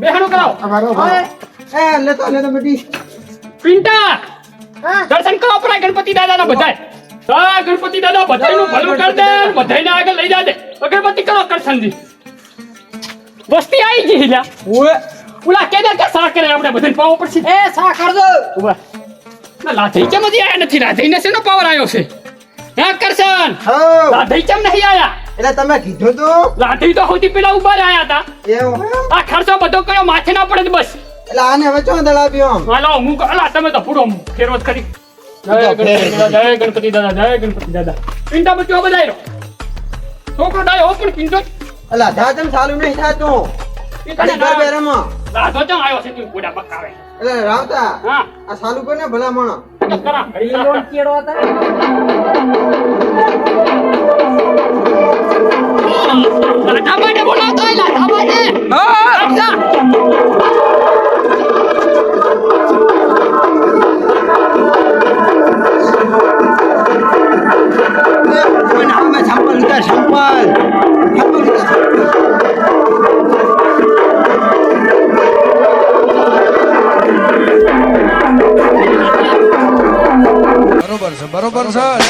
બેહાડો કરાવો અમારો એ લેતો લેતો બેટી પિંટા! દર્શન કરો આપણા ગણપતિ દાદાના બધાય. હા ગણપતિ દાદા બધાયનું ભલું કર દે. બધાયને આગળ લઈ જા દે અગરબત્તી કરો કરશનજી. વસ્તી આવી ગઈ હિલા ઓએ. ઉલા કે કે સા કરે આપણે બધાને પાવો પડશે? એ સા કર દો ઊભા. ના લાઠી કેમ હજી આયા નથી? લાધઈને શેનો પાવર આવ્યો છે? હે કરશન? હા લાઠી કેમ નહીં આયા? એટલે તમે કીધું તું? લાઠી તો હોતી પેલા ઊભા રહ્યા હતા. એવું આ ખર્ચો બધો કયો માથે ના પડે બસ. એટલે આને હવે ચો દળાવ્યો આમ? હાલો હું અલા તમે તો પૂરો ફેરવત કરી. જય ગણપતિ દાદા જય ગણપતિ દાદા જય ગણપતિ દાદા. પિંટા બચ્ચો બધાય છોકરો ડાયો પણ પિંટો એટલે ધાતમ ચાલુ નહીં થાતું ઘડી ઘર બેરામાં. લાધો ચમ આવ્યો છે તું ગોડા બકાવે. એટલે રાવતા હા. આ ચાલુ કોને ભલામણ. તો કરા. કરા. બરોબર છે બરોબર છે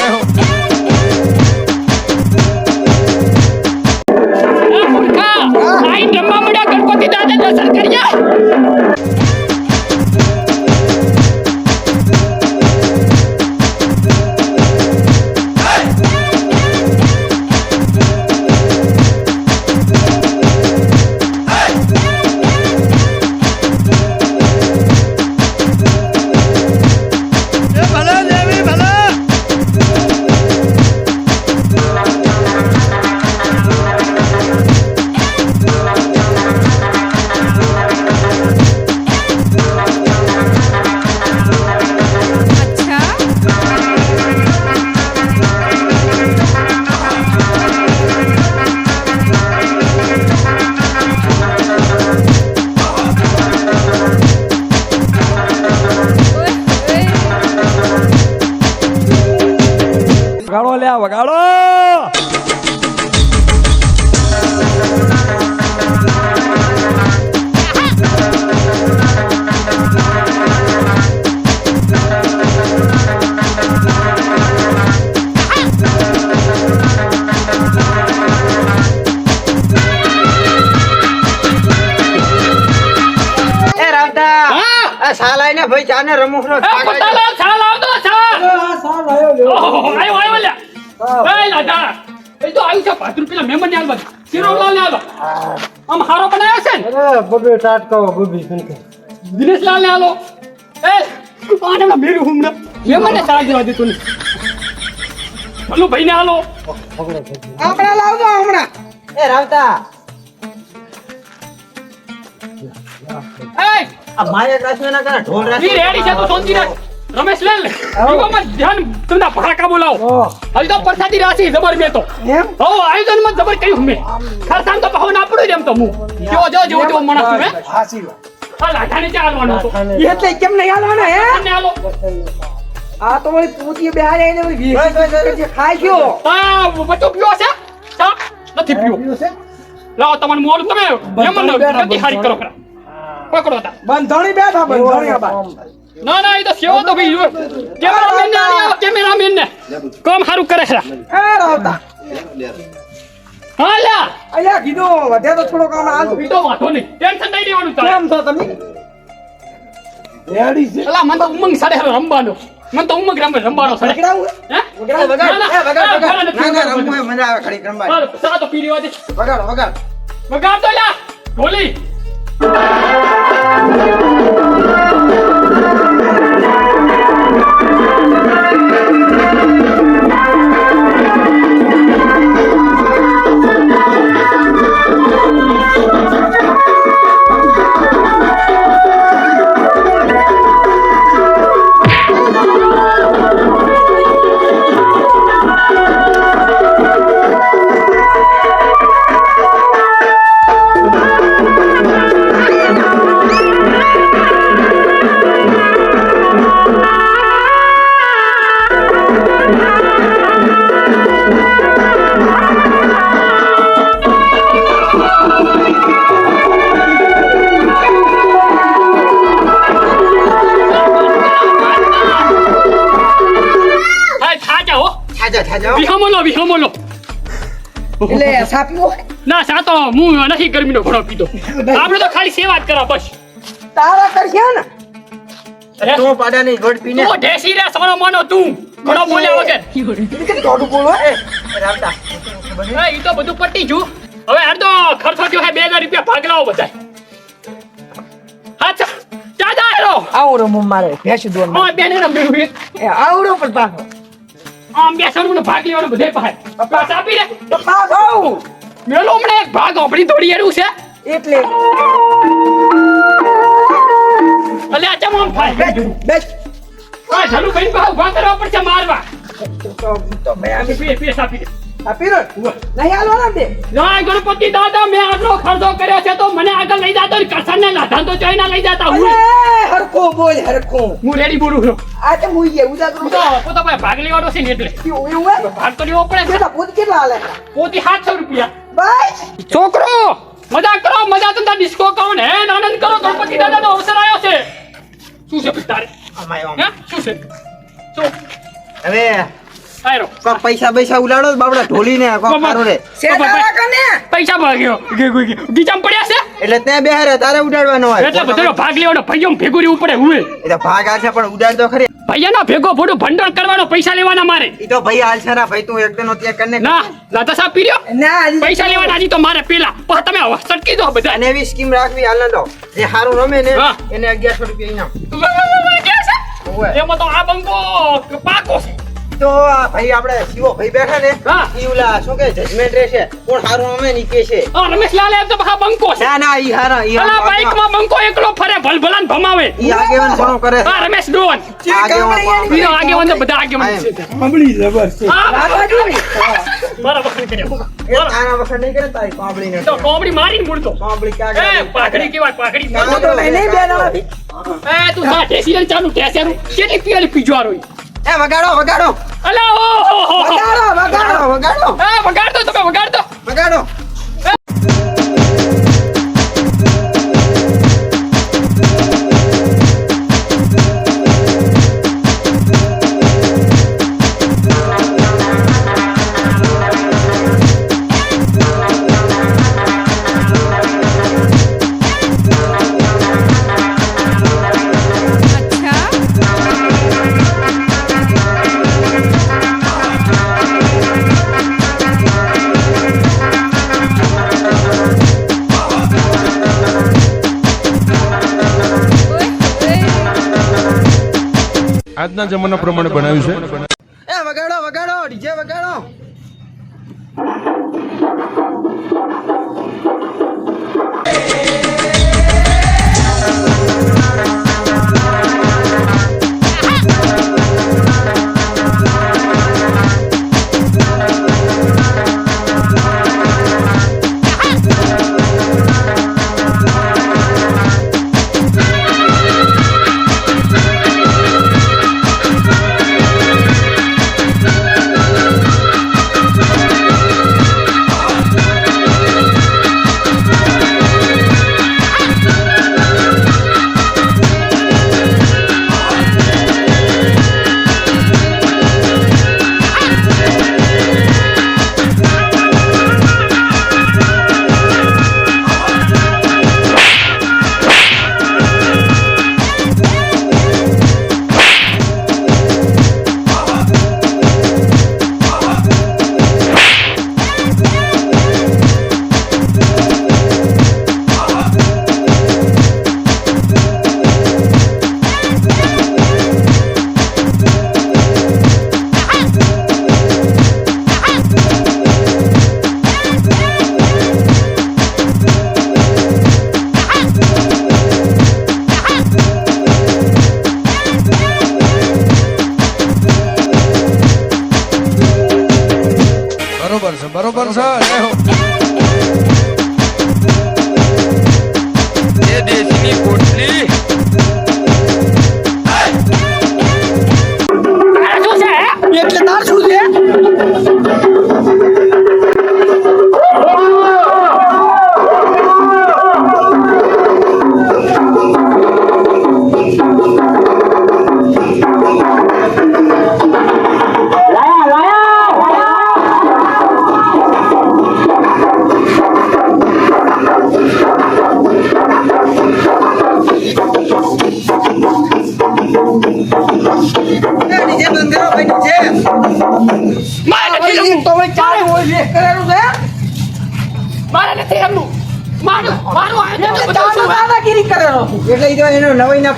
વગાડો! લ્યા વગાડો એ રાવતા હા? આ સાલ આઈને ભાઈ ચાને રમુખનો નો પતાલો આવતો સાલ આયો એ લાધા એ તો આવ્યું છે ભાદરું પેલા મહેમાન ને આલવા. શિરોલાલ ને આલો. આમ હારો બનાવ્યો છે ને? અરે બબે ટાટકો બબી સંકે દિનેશલાલ ને આલો. એ આને હમણાં મેરું હમણાં. મહેમાન ને ચા દેવા દેતો નહીં ભલું ભાઈ ને આલો આપણે લાવજો હમણાં. એ રાવતા. એ આ માયા કાશ્મીર ના કરે ઢોલ ઈ રેડી છે તું શાંતિ રાખ રમેશ લે લે. ઈવામાં ધ્યાન તમને ભડાકા બોલાવો. હજી તો પરસાદી રાશી જબર મેં તો. એમ? હો આયોજનમાં જબર કર્યું મેં. ખરસામ તો પહોન આપણું જ એમ તો હું. જો જો જેવો જેવો માણસ છું હે? હાસી આ લાઠાને ચા આલવાનો હતો? એટલે કેમ નહીં આલવાના હે? આ તો વળી પૂતી બેહારે આઈને વળી વીસ ખાઈ ગયો. આ બચો પીવો છે. ચા નથી પીવો. લાવો તમારું મોડું તમે મહેમાન નથી હારી કરો કરા પકડો તા. બંધણી બેઠા બંધણી આ બાજુ. ના ના એ તો સેવો તો ભાઈ કેમેરામેન ને આલી આવો કેમેરામેન ને. કોમ સારું કરે ખરા. હે રાવતા. હા લ્યા. અહીંયા કીધું વધે તો થોડો કામ આ કીધો વાતો નહીં. ટેન્શન નહીં લેવાનું તારે. કેમ છો તમે? રેડી છે. અલા મને તો ઉમંગ સાડે હવે રમવાનો. મને તો ઉમંગ રમે રમવાનો સાડે. વગડાવું હે? વગાડ, વગાડ. એ, વગાડ, વગાડ. ના, ના. રમવું મજા આવે ખડી રમવા ચાલ, સા તો પી લેવા દે વગાડ, વગાડ. વગાડ તો લ્યા. ઢોલી. Thank you. જાઓ વિહમો લો વિહમો લો એટલે સાપીઓ ના સાતો હું નથી ગરમીનો ઘણો પીતો આપણે તો ખાલી સેવા જ કરા બસ તારા કરશે ને તું પાડાની ગોળ પીને તું ઢેસી રે સોનો મોનો તું ઘણો બોલ્યા વગર કે દોઢું બોલો હે રાવતા એ તો બધું પટી ગયું હવે હાલ તો ખર્ચો થયો હે બે હજાર રૂપિયા ભાગ લાવો બધા હા ચા ચા જા હેરો આવડો મારે ભેંસ દોન હા બેને રમ્યું એ આવડો પણ પાછો આમ બેસવાનું ને ભાગ લેવાનો બધે પાસે પાસ આપી રે તો પાછો! આવું. મેલો હમણાં એક ભાગ આપણી થોડી એરું છે. એટલે. એટલે આ ચમ આમ થાય બેસ આ ચાલુ ભાઈ પાસે ઊભા કરવા પડશે મારવા. તો તો ભાઈ આમ પે આપી દે આપી નહીં હાલો ને બે જય ગણપતિ દાદા મેં આટલો ખર્ચો કર્યો છે તો મને આગળ લઈ જાતો કરસન ને લાધાન તો ચોઈ ના લઈ જાતા હું. હરખો બોલ હરખો. હું રેડી બોલું છું. આ તે હું તો પોતા પાસે ભાગ લેવાનો છે ને એટલે. એવું એવું હે ભાગ તો લેવો પડે પોત કેટલા હાલે? પોતી સાતસો રૂપિયા. ભાઈ છોકરો મજા કરો મજા તો ડિસ્કો કહો ને હે? આનંદ કરો ગણપતિ દાદા નો અવસર આવ્યો છે. શું છે તારે? અમાયો શું છે? શું હવે આયરો. પૈસા પૈસા ઉલાડો બાબડા ઢોલી ને કોક બાબા. રે પૈસા ભાગ્યો ગીચામ પડ્યા છે? એટલે ત્યાં બેહારે તારે ઉડાડવાનો હોય. એટલે ભાગ લેવાનો ભાઈઓ ભેગું ઉપડે પડે હું એ તો ભાગ આલશે પણ ઉડાડ તો ખરી. ભાઈયાનો ભેગો ભોડું ભંડોળ કરવાનો પૈસા લેવાના મારે. ઈ તો ભાઈ હાલશે ના ભાઈ તું એકદમ ત્યાં કરીને ના લાતા સાહેબ પીર્યો? ના પૈસા લેવાના હજી તો મારે પેલા. પણ તમે સટકી દો બધા. અને એવી સ્કીમ રાખવી હાલ દો જે સારું રમે ને એને અગિયારસો રૂપિયા ઇનામ એમાં તો આ બંકો પાકો છે. તો આ ભાઈ આપણે શિવો ભાઈ બેઠા ને હા. ઈ ઓલા શું કે જજમેન્ટ રહેશે. કોણ હારું અમે નીકે છે. આ રમેશલાલ એમ તો બહા બંકો છે. ના ના ઈ હારા ઈ હારા બાઈકમાં બંકો એકલો ફરે ભલભલાન ભમાવે. ઈ આગેવાન ઘણો કરે છે. આ રમેશ ડોન. આગેવાન ઈ. આગેવાન તો બધા આગેવાન છે. હા, લાગવા જો ને. મારા કર્યો. એ વખત નહીં કરે તારી પાપડી ને તો કોમડી મારીને મૂળતો. પાપડી એ ક્યાં પાઘડી કેવાય પાઘડી ના, તો લઈને બે એ તું સા ઢેસીને ચાલુ ઢેસેરું કેટલી પિયાલી પીજવારો ઈ? એ વગાડો વગાડો. અલા ઓ. વગાડો વગાડો વગાડો. હા વગાડતો તમે વગાડ દો વગાડો. આજના જમાના પ્રમાણે બનાવ્યું છે.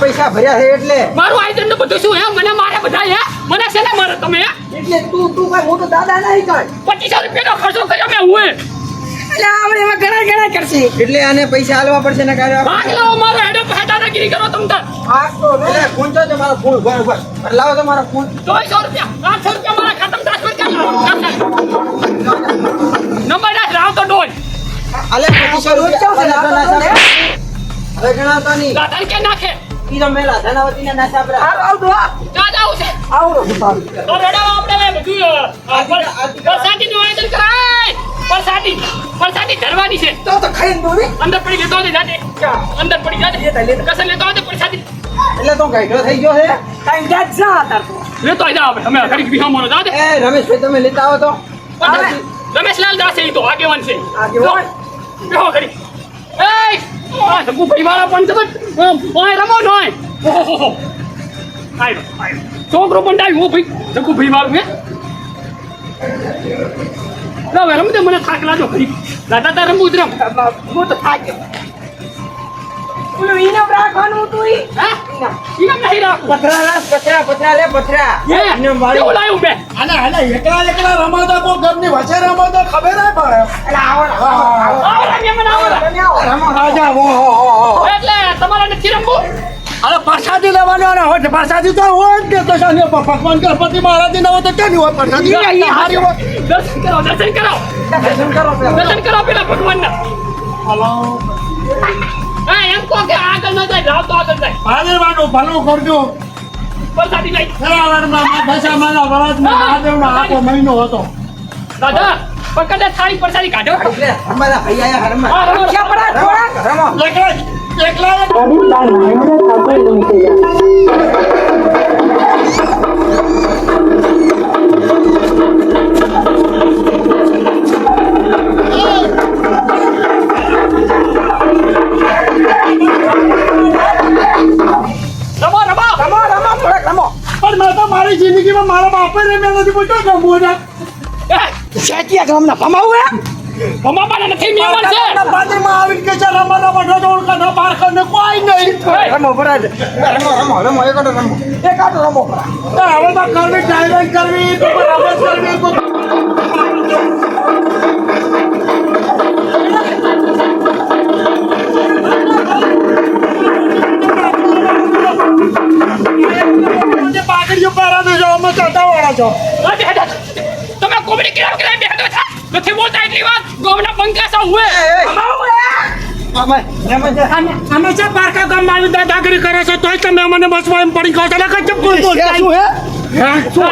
પૈસા ભર્યા છે એટલે? મારું આઈટમ ને બધું શું હે? મને મારે બધા હે? મને છે ને મારે તમે હે? એટલે તું તું કઈ મોટો દાદા નહીં કાંઈ પચીસો રૂપિયાનો ખર્ચો કર્યો મેં હું એટલે આપણે એમાં ઘણા ઘણા કરશે. એટલે આને પૈસા આલવા પડશે ને કાર્ય ભાગ લો મારો હેડો દાદાગીરી કરો તમ તાર આ તો. એટલે ફોન તો મારો ફોન ઊભા ઊભા લાવો તો મારો ફોન. ચોવીસો રૂપિયા. 800 રૂપિયા મારા ખાતામાં ટ્રાન્સફર કરી નંબર રાખ રાવ તો ડોલ અલે પચીસો રૂપિયા. આલે તો ના સાંભળે. નહીં. દાદા કે નાખે? ઈ તો મેલા ધનાવતીને ના સાંભળે. આવ આવ તો આ. દાદા છે આવડો છે તારું. તો રેડા આપણે બધું અ, પરસાદીનું આયોજન કરાય પરસાદી પરસાદી ધરવાની છે તો તો ખાઈને દો ને. અંદર પડી લેતો આવજે જાતે અંદર પડી જાતે લેતા, લેતા. કસર લેતો આવજે પરસાદી એટલે તો ગાઈડો થઈ ગયો છે ટાઈમ જાત જા તાર તો. લેતો આવી જાવ અમે ઘડીક બિહામણો જાતે એ રમેશભાઈ તમે લેતા આવો તો રમેશ રમેશલાલ દાસ એ તો આગેવાન છે આગેવાન? બેહો ઘડી એય આ સગુ ભાઈ વાળા પણ તમે ઓય રમો નોય ઓહો આયો આયો છોકરો પણ ડાય ભાઈ. સગુ ભાઈ વાળું હે. ના હવે રમતે મને થાક લાગ્યો ખરી દાદા તાર રમવું જ રમ હું તો થાકે. ઓલું ઈનામ રાખવાનું હતું ઈ. હા? ઇનામ નહીં રાખું પથરા પથરા પથરા લે પથરા. ઇનામ વાળી. કેવું લાવ્યું બે? અને અને એકલા એકલા રમાતા કોઈ ઘરની વચ્ચે રમાતા ખબર ના પડે એટલે આવો આવો, આવો. આવો રમીએ મને આવો રમીએ. તમે આવો. રમો રાજા. એટલે તમારે નથી રમવું અરે પ્રસાદી લેવાનો ને હોય પ્રસાદી તો હોય જ ને તો સાંજે ભગવાન ગણપતિ મહારાજ ના હોય તો ક્યાં હોય પ્રસાદી? હારી હોય. દર્શન કરો દર્શન કરો. દર્શન કરો દર્શન કરો પેલા ભગવાનના. હા એમ કહો કે આગળ ન જાય રાવ તો આગળ જાય. ભાલેવાનું ભલું કરજો. પરસાદી લઈ. ખેલાવાડમાં દશામાના વરસમાં મહાદેવનો આખો મહિનો હતો. દાદા પણ કદાચ થાળી પરસાદી કાઢો અમારા ભાઈ આયા રમવા. હા, રમો. ક્યાં પડ્યા થોડાક? રમો એકલા એકલા રમો રમો. રમો, રમો, પણ મેં તો મારી જિંદગીમાં મારા બાપે મેં નથી પૂછ્યો શેકિયા ગામના ભમાવું હે? ભમાવાના નથી છે બાજુમાં આવીને કે છે રમવાના બધો તો ઓળખાનો પારખો ને કોઈ નહીં રમો, ભરાય. રમો રમો રમો એક આટો રમો એક આટો રમો, ભરાય. હવે તો કરવી ડાયરેક્ટ કરવી તો રમત કરવી તો જે પાઘડીઓ પહેરાવે છે, અમે છો. હટ, હટ, હટ. તમે કોમેડી બેઠો છો નથી બોલતા એટલી વાત? ગોમના પંકાસા હુએ. ભમાવું હે? આમાં છે અમે છે પારકા ગામમાં આવી દાદાગીરી કરે છે તોય તમે અમને બસમાં એમ પડી છો. એટલે કઈ ચમ બોલ બોલ શું હે?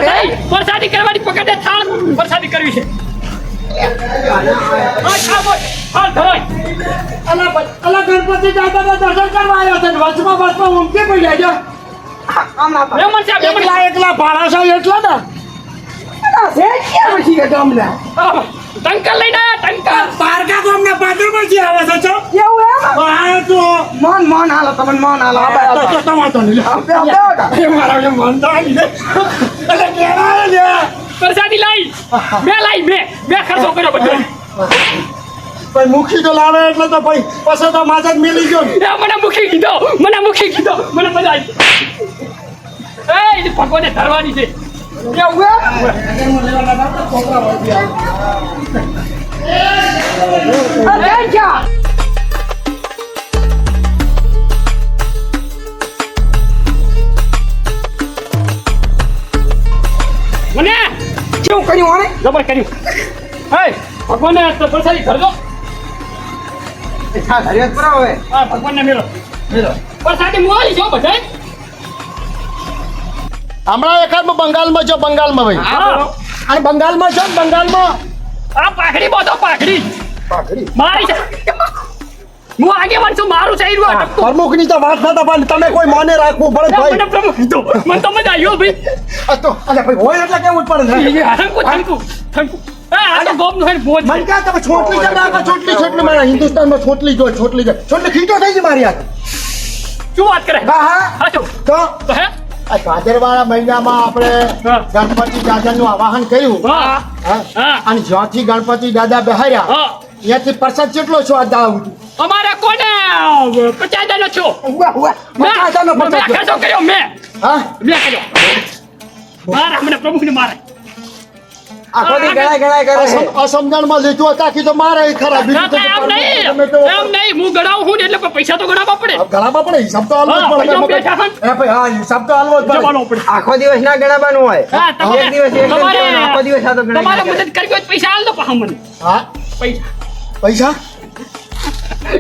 નહીં. પરસાદી કરવાની પકડે થાળ પરસાદી કરવી છે. હા, હા, ગણપતિ દાદાના દર્શન કરવા આવ્યો છે વચમાં વચમાં ઊંઘી પડી જાય. એકલા એકલા ભાડા છે એટલા ને ગામના. ટંકર લઈને આયા, ટંકર. પારકા ગામના બાજુમાંથી આવે છે ચો એવું એમ હા તો મન મન હાલો તમને મન હાલો આ તો. તો તો નહીં. આપે બે- બે. એ મારા જે મન તો આવી એટલે કેવા લે પરસાદી લાઈ મેં લાઈ મેં મેં ખર્ચો કર્યો બધો ભાઈ મુખી તો લાવે એટલે તો ભાઈ પછી તો માથે જ મિલી ગયો ને. એ મને મુખી કીધો મને મુખી કીધો મને મજા આવી એ ભગવાને ધરવાની છે. મને કેવું કર્યું આણે? જબર કર્યું હે ભગવાને તો પરસાદી ધરજો ઘરે જ પરાવો હા ભગવાનને મેળો મેલો પરસાદી મોલી છો બધાય હમણાં એક બંગાળમાં જો બંગાળમાં ભાઈ. અને બંગાળમાં છો બંગાળમાં આ પાઘડી બોધો પાઘડી. પાઘડી? મારી છે. હું આગેવાન છું મારું છે ઈરવા પ્રમુખની તો વાત નતા પણ તમે કોઈ માને રાખવું પડે ભાઈ. મને પ્રમુખ તો. મને તો મજા આવ્યો ભાઈ. આ તો અરે ભાઈ હોય એટલે કેવું જ પડે ને થંકુ થંકુ થંકુ છોટલી છે નાખો છોટલી હિન્દુસ્તાનમાં છોટલી ખીચો થઈ છે મારી હાથ. શું વાત કરે? હા, હા. હા તો આ ભાદરવાના મહિનામાં આપણે. ગણપતિ દાદાનું આવાહન કર્યું. અને જ્યાંથી ગણપતિ દાદા બેહાર્યા. હા. ત્યાંથી પ્રસાદ કેટલો છો આ દાવ અમારે કોને પચાસ છો? પચાસ. કર્યો મેં. હા. મેં કર્યો મારા હમણાં પ્રભુને મારે. આખો દી ગણાય ગણાય કરે છે. અસમ- અસમજણમાં લીધું હતા કે તો મારે ય બીજું તો એમ નહીં. એમ નહીં હું ગણાવું છું એટલે પૈસા તો ગણાવવા પડે. હવે ઘણામાં હિસાબ તો હાલવો જ પડે. પૈસા એ ભાઈ, હા, હિસાબ તો હાલવો જ પડે. આખો દિવસ ના ગણાવવાનું હોય. એક દિવસ એક આખો દિવસ આ તો ગણાય તમારે મદદ કરવી હોય પૈસા આલ દો પાછા મને. હા? પૈસા. પૈસા?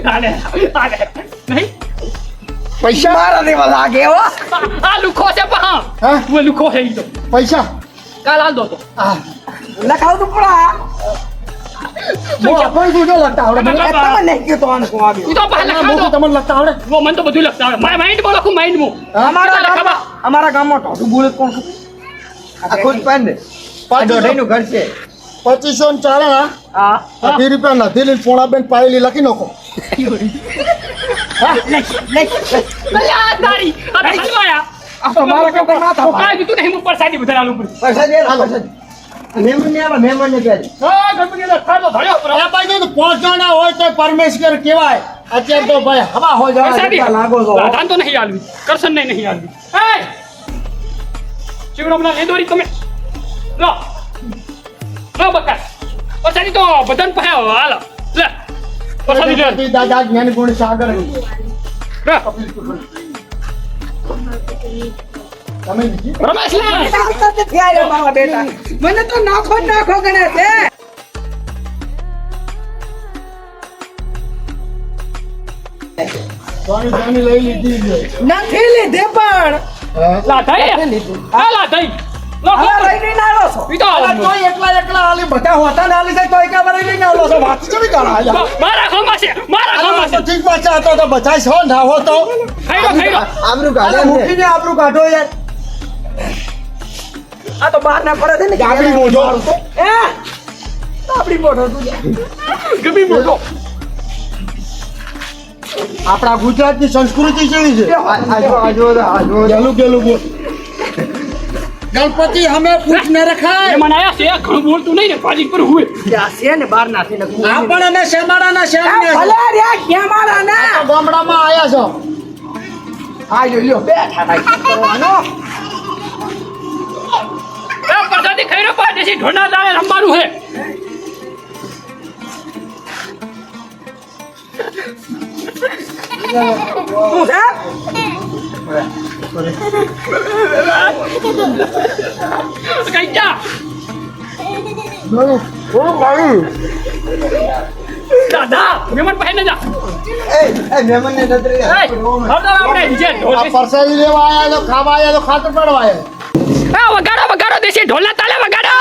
હાલે હાલે નહીં? પૈસા? મારા દેવા લાગે હો. આ- લુખો છે પા હા. લુખો છે ઈ તો. પૈસા? કાલ આલ દો તો. હા. લખાવ તો પડા હું આપણને શું આવડે. મને? તમે નહીં કહેતો આને કોણ આવ્યું. તો પહેલા હું તો તમને લખતા આવડે. વો મને તો બધું લખતા આવડે. મારા માઇન્ડમાં લખું માઇન્ડમાં. અમારા ગામમાં અમારા ગામમાં ઢોઢું બોલે કોણ આ ખુદ પણ આ દોઢાઈનું ઘર છે. પચીસો ને ચારણા અઢી રૂપિયા નથી લઈને પોણા બેન પાયેલી લખી નાખો. અલ્યા તારી. આ તો હલવાયા આ તો મારા કાકા માથા તો ભારે. કાંઈ દીધું નહીં હું પરસાદી બધા આલુ. મહેમાન ને આવે મહેમાન ને કહે હા ગણપતિ પર ભાઈ જો પાંચ હોય તો પરમેશ્વર કહેવાય. અત્યારે તો ભાઈ હવા હોય જવા લાગો છો. દાદાને તો નહીં આલવી કરશન નહીં નહીં આલવી એ! ચીવડો મને લેદોરી તમે. લો. લો બકા. પરસાદી તો બધાને પાસે હાલો. લે. પછાડી લે. દાદા જ્ઞાન ગુણ સાગર મને તો નાખો નાખો ગણે છે. નથી લીધે પણ. હા. લીધું. હા લા થઈ. લો હવે લઈ લઈને આવ્યો છો. ઈ તો અલા, તોય એકલા એકલા બધા હોતા ને આલી જાય તોય કે વળી લઈને આવલો છો. વાત કેવી કરો આયા? મારા ખોમાં છે મારા અલા, ખોમાં તો છે ઠીક પાછા હતો તો બધા છો ના હો તો. ખાઈ લો ખાઈ લો. આબરૂ અલા, કાઢે છે મૂકીને આબરૂ કાઢો યાર. આ તો બહાર ના પડે છે ને. ગાબડી મોઢો. એ આપડી મોઢો તું જા. મોઢો. આપણા ગુજરાતની સંસ્કૃતિ કેવી છે? ગેલું ગેલું બોલ. ગણપતિ હમે પૂછ ન રખાય. એ મને આયા છે ઘણું બોલતું નહીં ને પાજી પર હુએ. આ છે ને બહાર નાથી લખું આ પણ અમે શેમાડા ના શેમ ને ક્યાં મારા આ ના ગામડામાં આયા છો. આ જો લ્યો બેઠા થાય કરવાનો એ પ્રસાદી ખાઈ રહ્યો પાછી દેશી ઢોના રમવાનું છે. કઈ જા દાદા મહેમાન પાસે જા. એ એ મહેમાન ને નજરે એ હરદર આપણે આ પરસાદી લેવા આયા તો ખાવા આયા તો ખાતર પડવા આયા આ વગાડો વગાડો દેશી ઢોલના તાલે વગાડો!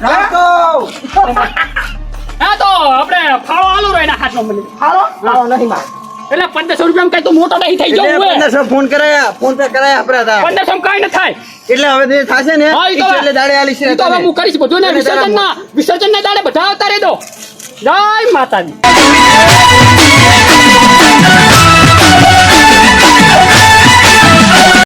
હા? તો આપણે ફાળો આલો રહ્યો એના હાથમાં મને નહીં માં એટલે પંદરસો રૂપિયા કઈ તો મોટો નહીં થઈ જવું પંદરસો ફોન કરાયા ફોન પે કરાયા આપણા હતા પંદરસો કઈ ન થાય. એટલે હવે જે થશે ને? એટલે દાડે આલી છે તો હવે હું કરીશ બધું ને વિસર્જન ના વિસર્જન ના દાડે બધા આવતા રહેજો. જય માતાજી.